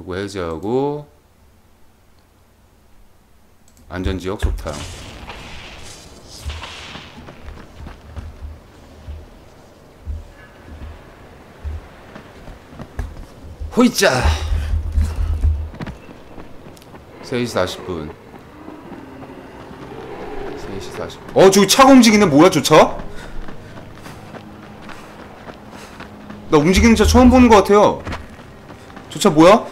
요거 해제하고 안전지역 속탕. 호이자 3시 40분. 3시 40분. 어 저기 차가 움직이네 뭐야 저 차? 나 움직이는 차 처음 보는 것 같아요. 저 차 뭐야? 아,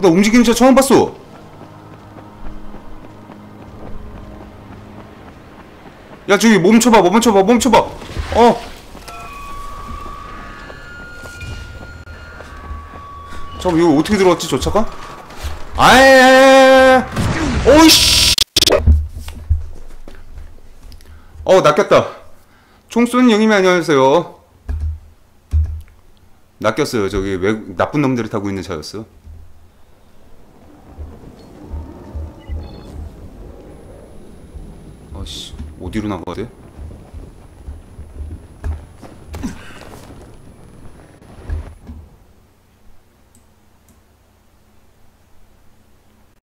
나 움직이는 차 처음 봤어. 야 저기 멈춰봐 멈춰봐 멈춰봐. 어. 잠깐 이거 어떻게 들어왔지 저 차가? 아에 오이씨. 어 낚였다. 총 쏘는 영님이 안녕하세요. 낚였어요. 저기 외 나쁜 놈들이 타고 있는 차였어 어디로 나가야 돼?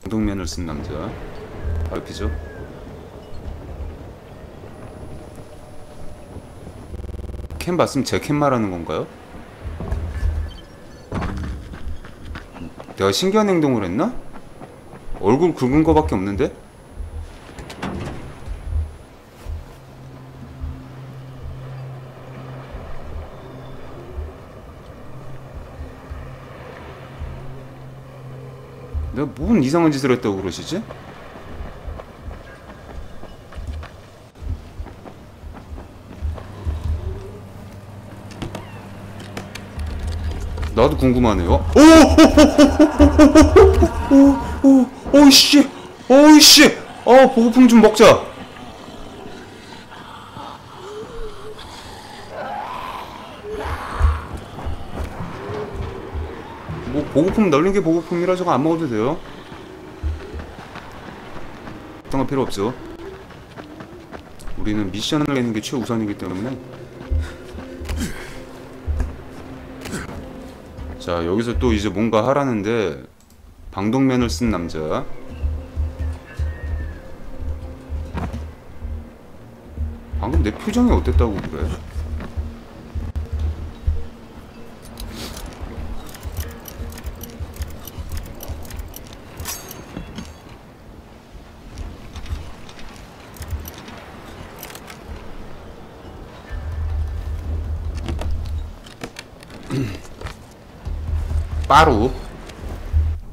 동면을 쓴 남자 피죠 캠 봤으면 제캠 말하는 건가요? 내가 신기한 행동을 했나? 얼굴 굵은 거밖에 없는데? 내가 뭔 이상한 짓을 했다고 그러시지? 나도 궁금하네요. 오! 오! 오! 오! 오이씨! 어, 보고품 좀 먹자. 뭐 보고품 널린 게 보고품이라 저거 안 먹어도 돼요. 어떤 거 필요 없죠. 우리는 미션을 내는 게 최우선이기 때문에. 자 여기서 또 이제 뭔가 하라는데 방독면을 쓴 남자. 방금 내 표정이 어땠다고 그래? 빠루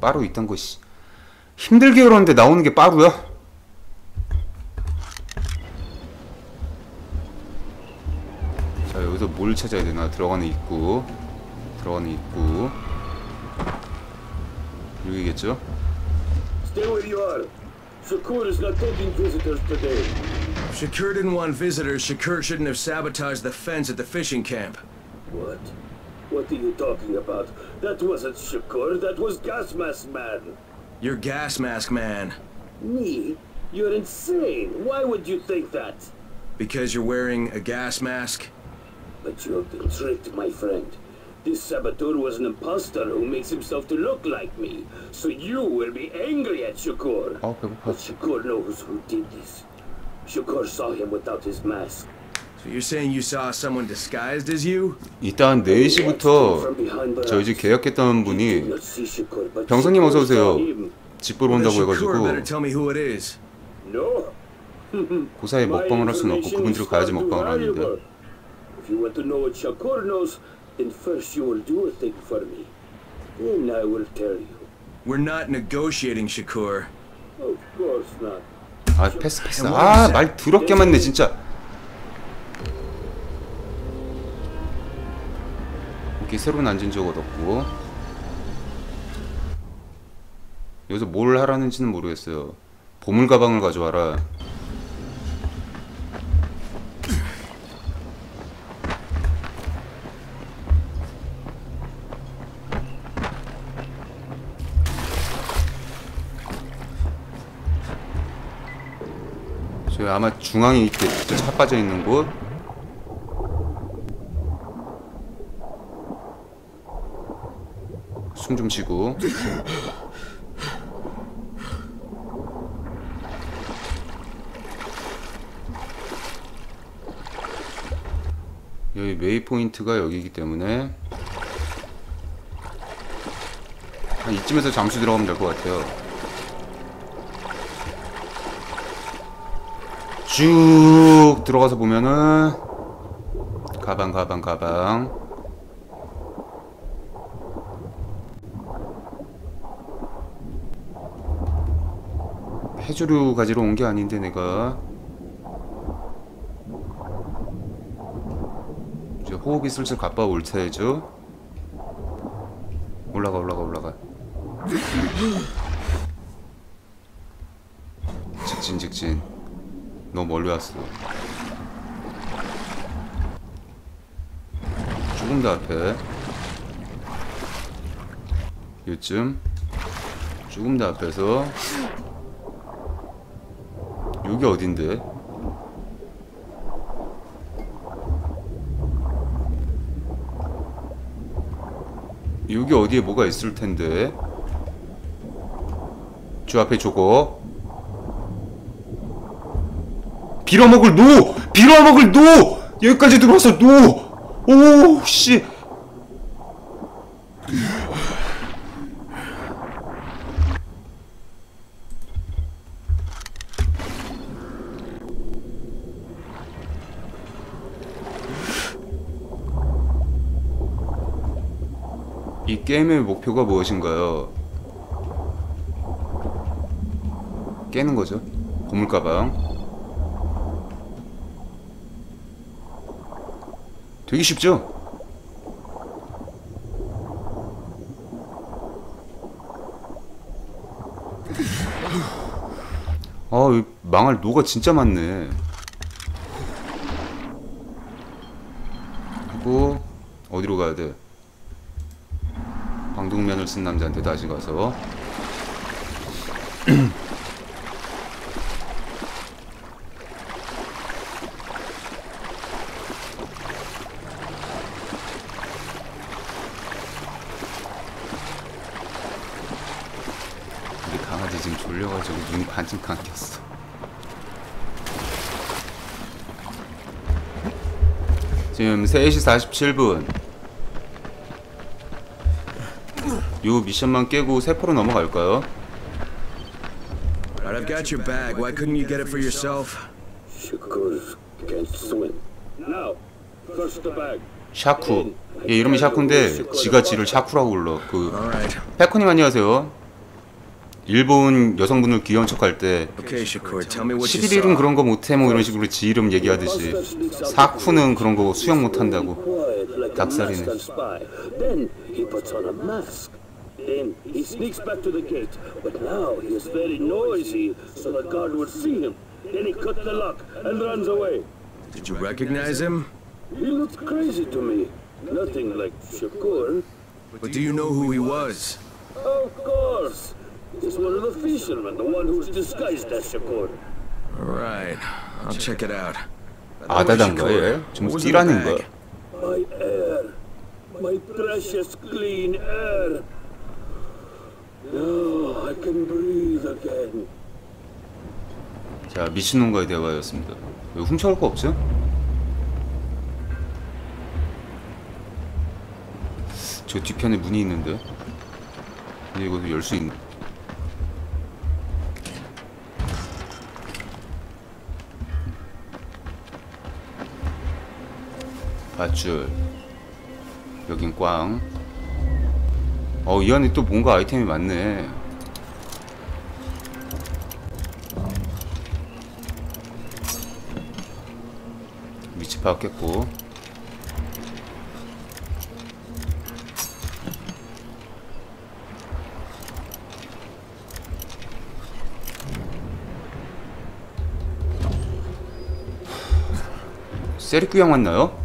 빠루 있던 것이 힘들게 열었는데 나오는 게 빠루야? 자 여기서 뭘 찾아야 되나 들어가는 입구 들어가는 입구 여기겠죠? Stay where you are. Shakur is not taking visitors today. Shakur didn't want visitors. Shakur shouldn't have sabotaged the fence at the fishing camp. What? What are you talking about? That wasn't Shakur, that was Gas Mask Man. You're Gas Mask Man. Me? You're insane. Why would you think that? Because you're wearing a gas mask? But you have been tricked, my friend. This saboteur was an impostor who makes himself to look like me. So you will be angry at Shakur. But Shakur knows who did this. Shakur saw him without his mask. So you're saying you saw someone disguised as you? 이따 한 4시부터 저희 집 계약했던 분이 병선님 어서 오세요. 집 보러 온다고 해가지고 tell me who it is. No. 그 사이에 먹방을 할 수는 없고 그분들을 가야지 먹방을 하는데 If you want to know what Shakur knows, then first you will do a thing for me. Then I will tell you. We're not negotiating, Shakur. Of course not. 아 패스 패스 아 말 더럽게 맞네 진짜 이렇게 새로운 안전지역 얻었고. 여기서 뭘 하라는지는 모르겠어요. 보물 가방을 가져와라. 저기 아마 중앙에 있겠죠 차 빠져 있는 곳 숨 좀 쉬고 여기 메이 포인트가 여기이기 때문에 한 이쯤에서 잠수 들어가면 될 것 같아요. 쭉 들어가서 보면은 가방 가방 가방 해조류 가지러 온 게 아닌데 내가. 이제 호흡이 슬슬 가빠 올 차이죠 올라가 올라가 올라가. 직진 직진. 너무 멀리 왔어. 조금 더 앞에. 요쯤. 조금 더 앞에서 여기 어딘데? 여기 어디에 뭐가 있을 텐데? 저 앞에 저거 빌어먹을 노! 빌어먹을 노! 여기까지 들어와서 노! 오, 씨! 이 게임의 목표가 무엇인가요? 깨는 거죠. 보물 가방. 되게 쉽죠? 아, 이 망할 노가 진짜 많네. 하고 어디로 가야 돼? 방독면을 쓴 남자한테 다시 가서 우리 강아지 지금 졸려가지고 눈이 반쯤 감겼어. 지금 3시 47분. 요 미션만 깨고 세포로 넘어갈까요? I've got your bag. Why couldn't you get it for yourself? 샤쿠. 얘 이름이 샤쿠인데 지가 지를 샤쿠라고 불러. 그 Alright. 페코님 안녕하세요. 일본 여성분을 귀여운 척할 때 Okay, Shakur, tell me what you 11일은 saw. 그런 거 못해 뭐 이런 식으로 지 이름 얘기하듯이 사쿠는 그런 거 수영 못한다고 닭살이네. masked spy. Then he puts on a mask. Then he sneaks back to the gate. But now he is very noisy, so the guard would see him. Then he cuts the lock and runs away. Did you recognize him? He looked crazy to me. Nothing like Shakur. But do you know who he was? Of course. He's one of the fishermen, the one who's disguised as Shakur. Alright, I'll check it out. By the way, 아다단가 얘? Shakur, 좀 what was in the 뛰라는 bag? 거야 My air. My precious clean air. Again. 자 미친놈과의 대화였습니다. 여기 훔쳐갈 거 없죠? 저 뒤편에 문이 있는데. 근데 이것도 열수 있네. 밧줄. 여긴 꽝 어, 이 안에 또 뭔가 아이템이 많네. 위치 파악했고. 세리쿠양 왔나요?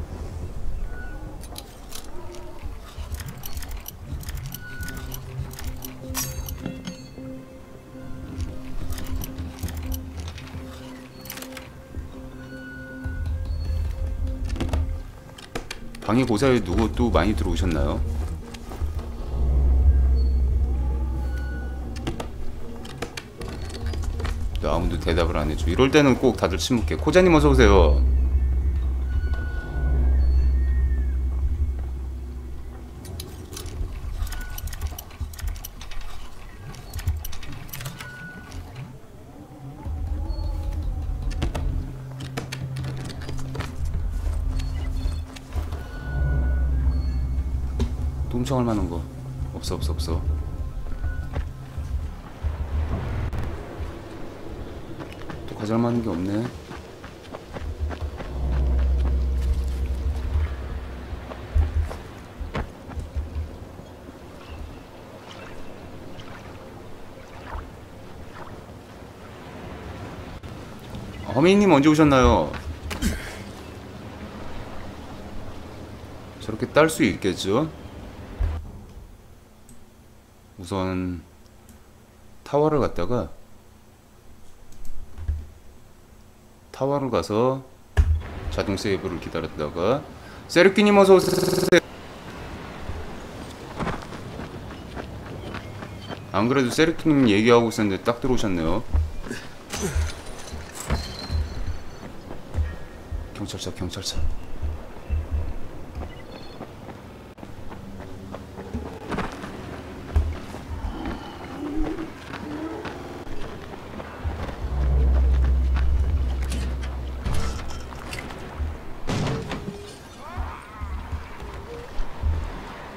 모자에 누구 또 많이 들어오셨나요? 네, 아무도 대답을 안 해줘 이럴 때는 꼭 다들 침묵해. 코자님 어서오세요. 또 훔쳐갈 만한 거 없어 없어 없어. 또 가져갈 만한 게 없네. 아, 허민님 언제 오셨나요? 저렇게 딸 수 있겠죠? 우선 타워를 갔다가 타워를 가서 자동 세이브를 기다렸다가 세르키님 어서 오세요. 안 그래도 세르키님 얘기하고 있었는데 딱 들어오셨네요. 경찰차 경찰차.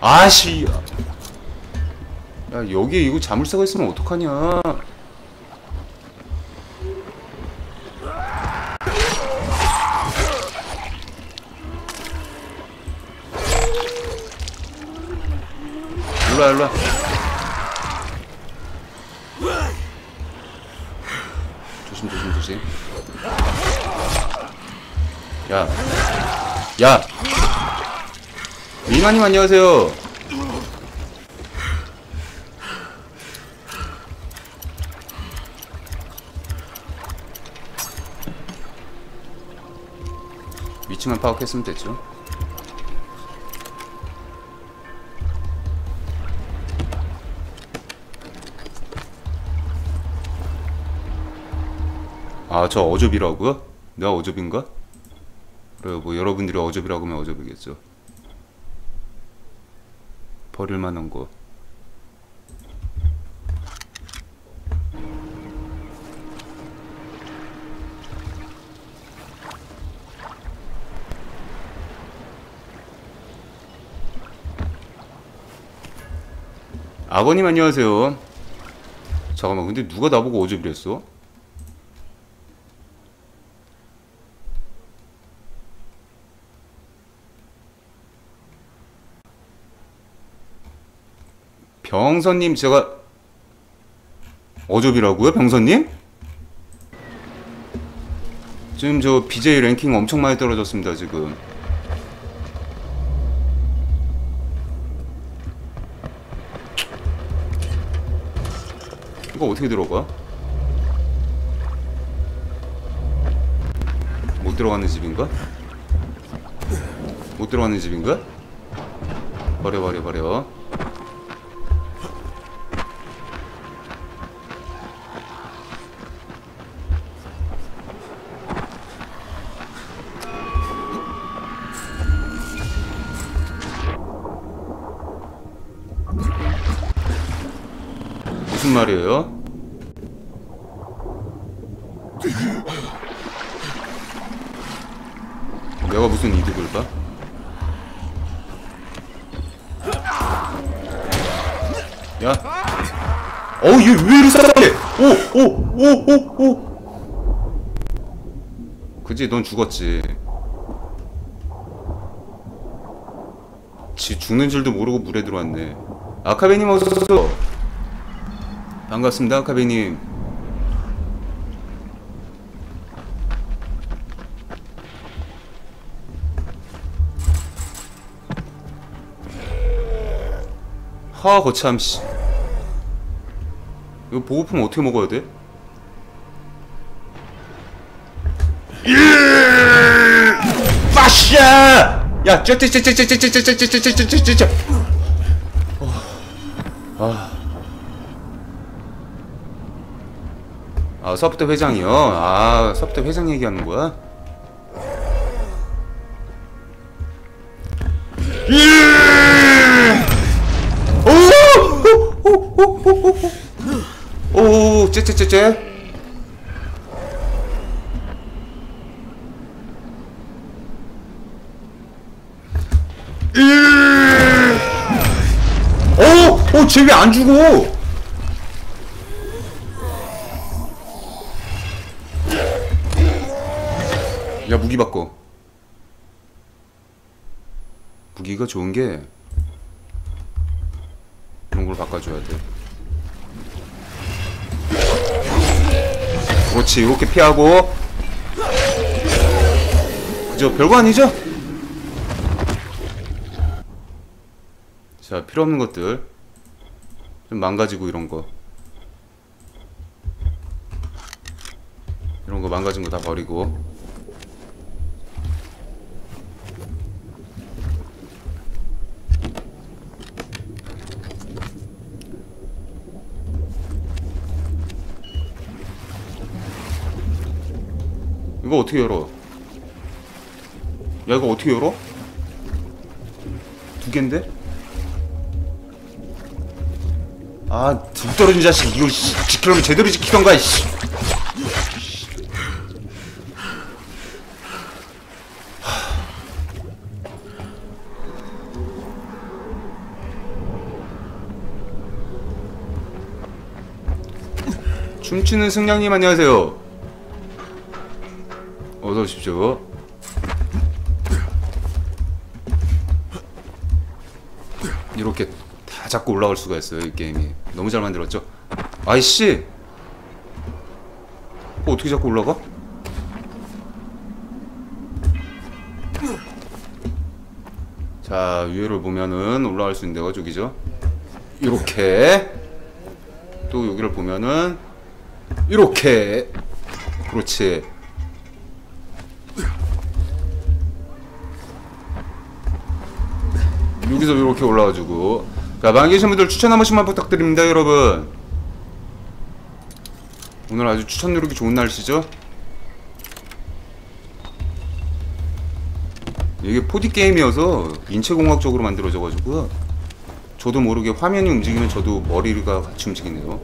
아씨. 야 여기에 이거 자물쇠가 있으면 어떡하냐. 민화님 안녕하세요. 위치만 파악했으면 됐죠. 아, 저 어좁이라고요? 내가 어좁인가? 그래요, 뭐 여러분들이 어좁이라고 하면 어좁이겠죠. 버릴 만한 거. 아버님 안녕하세요. 잠깐만, 근데 누가 나보고 어접이랬어? 병선님 제가 어접이라고요? 병선님? 지금 저 BJ 랭킹 엄청 많이 떨어졌습니다 지금 이거 어떻게 들어가? 못 들어가는 집인가? 못 들어가는 집인가? 버려 버려 버려 말이에요? 내가 무슨 이득을 봐? 야. 어우, 얘왜 이리 싸게? 오, 오, 오, 오, 오. 그지, 넌 죽었지. 지 죽는 줄도 모르고 물에 들어왔네. 아카베님 어서. 반갑습니다, 아카베님. 하 거참 씨. 이거 보호품 어떻게 먹어야 돼? 빠샤! 야, 쩌쩌쩌쩌쩌쩌쩌쩌쩌쩌쩌쩌쩌 아. 아 서부대 회장이요? 아 서부대 회장 얘기하는 거야? 오! 오! 째째째째 안 죽어? 무기 바꿔 무기가 좋은 게 이런 걸 바꿔줘야 돼. 그렇지 이렇게 피하고. 그죠? 별거 아니죠? 자 필요 없는 것들. 좀 망가지고 이런 거. 이런 거 망가진 거 다 버리고 이거 어떻게 열어? 야 이거 어떻게 열어? 두 갠데? 아, 등 떨어진 자식 이거 씨, 지키려면 제대로 지키던가 씨. 춤추는 승냥님 안녕하세요. 오십시오. 이렇게 다 잡고 올라갈 수가 있어요 이 게임이 너무 잘 만들었죠? 아이씨 어, 어떻게 잡고 올라가? 자 위로 보면은 올라갈 수 있는 데가 저기죠 이렇게 또 여기를 보면은 이렇게 그렇지 여기서 이렇게 올라와주고. 자 많이 계신 분들 추천 한 번씩만 부탁드립니다 여러분. 오늘 아주 추천 누르기 좋은 날씨죠? 이게 4D 게임이어서 인체공학적으로 만들어져가지고 저도 모르게 화면이 움직이면 저도 머리가 같이 움직이네요.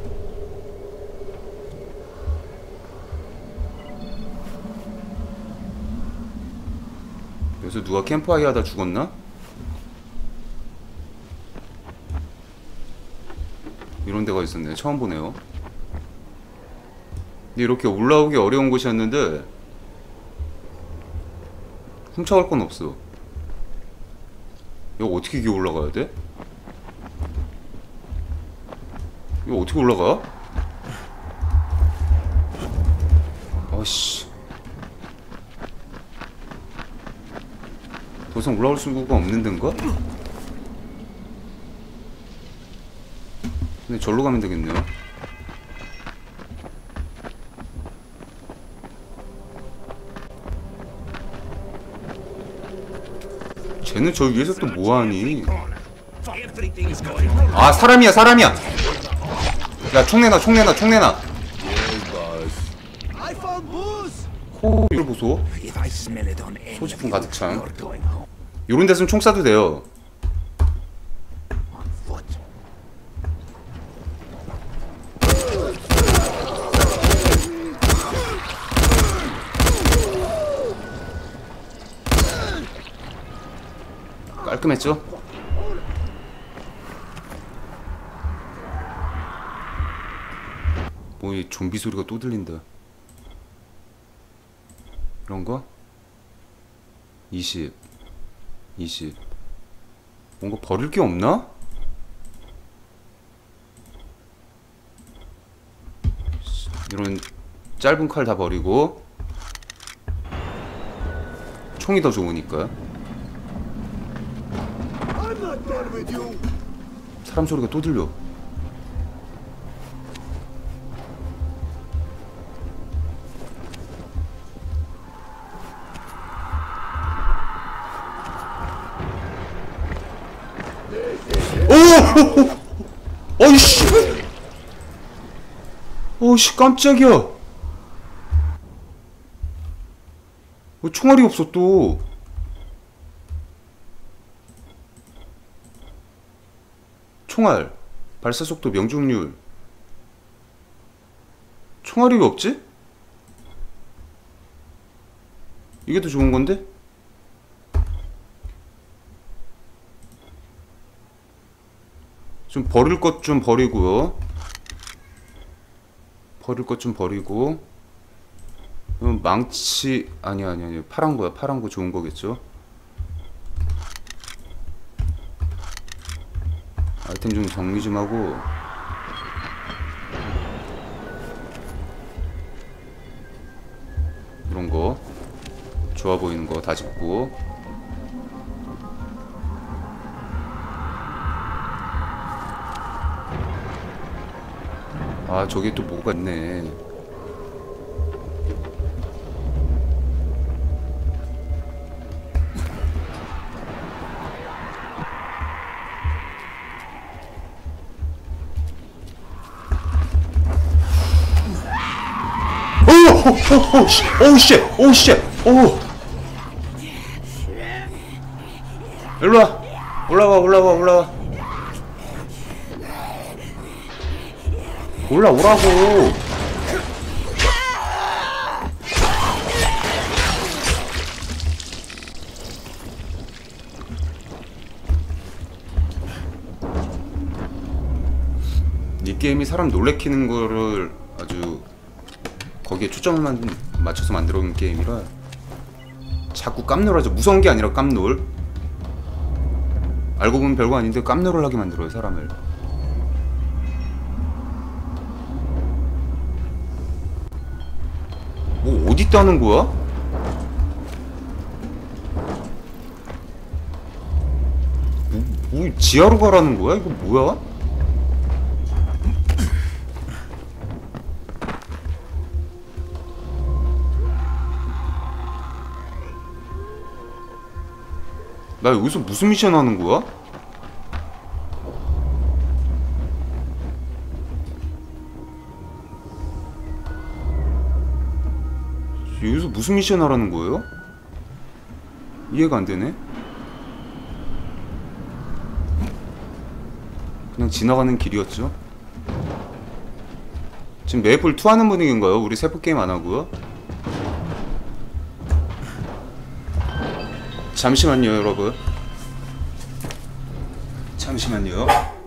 여기서 누가 캠프파이어 하다 죽었나? 이런 데가 있었네. 처음 보네요. 이렇게 올라오기 어려운 곳이었는데 훔쳐갈 건 없어. 이거 어떻게 기어 올라가야 돼? 이거 어떻게 올라가? 아씨. 더 이상 올라갈 수가 없는 데인가? 근데 절로 가면 되겠네요. 쟤는 저 위에서 또 뭐하니? 아 사람이야 사람이야! 야 총 내놔 총 내놔 총 내놔 I found booze. 코 이걸 보소 소지품 가득 찬 요런 데서는 총 쏴도 돼요 깔끔했죠? 뭐이 좀비 소리가 또 들린다 이런 거? 20 20 뭔가 버릴 게 없나? 이런 짧은 칼 다 버리고 총이 더 좋으니까 사람 소리가 또 들려. 어이씨! 어이씨, 깜짝이야! 왜 총알이 없어, 또? 총알, 발사 속도, 명중률. 총알이 왜 없지? 이게 더 좋은 건데? 좀 버릴 것 좀 버리고요. 버릴 것 좀 버리고. 망치 아니 아니 아니 파란 거야 파란 거 좋은 거겠죠? 아이템 좀 정리 좀 하고. 이런 거. 좋아 보이는 거 다 집고. 아 저기 또 뭐가 있네 오오오오씨오씨 오씨 오. 일로와. 올라와 올라와 올라와. 올라오라고. 이 게임이 사람 놀래키는 거를 아주 거기에 초점을 만, 맞춰서 만들어 놓은 게임이라 자꾸 깜놀하죠 무서운 게 아니라 깜놀 알고 보면 별거 아닌데 깜놀을 하게 만들어요 사람을 뭐 어디 있다는 거야? 뭐, 뭐 지하로 가라는 거야? 이거 뭐야? 나 여기서 무슨 미션 하는 거야? 여기서 무슨 미션 하라는 거예요? 이해가 안 되네. 그냥 지나가는 길이었죠. 지금 메이플 2 하는 분위기인가요? 우리 세포 게임 안 하고요. 잠시만요, 여러분. 잠시만요.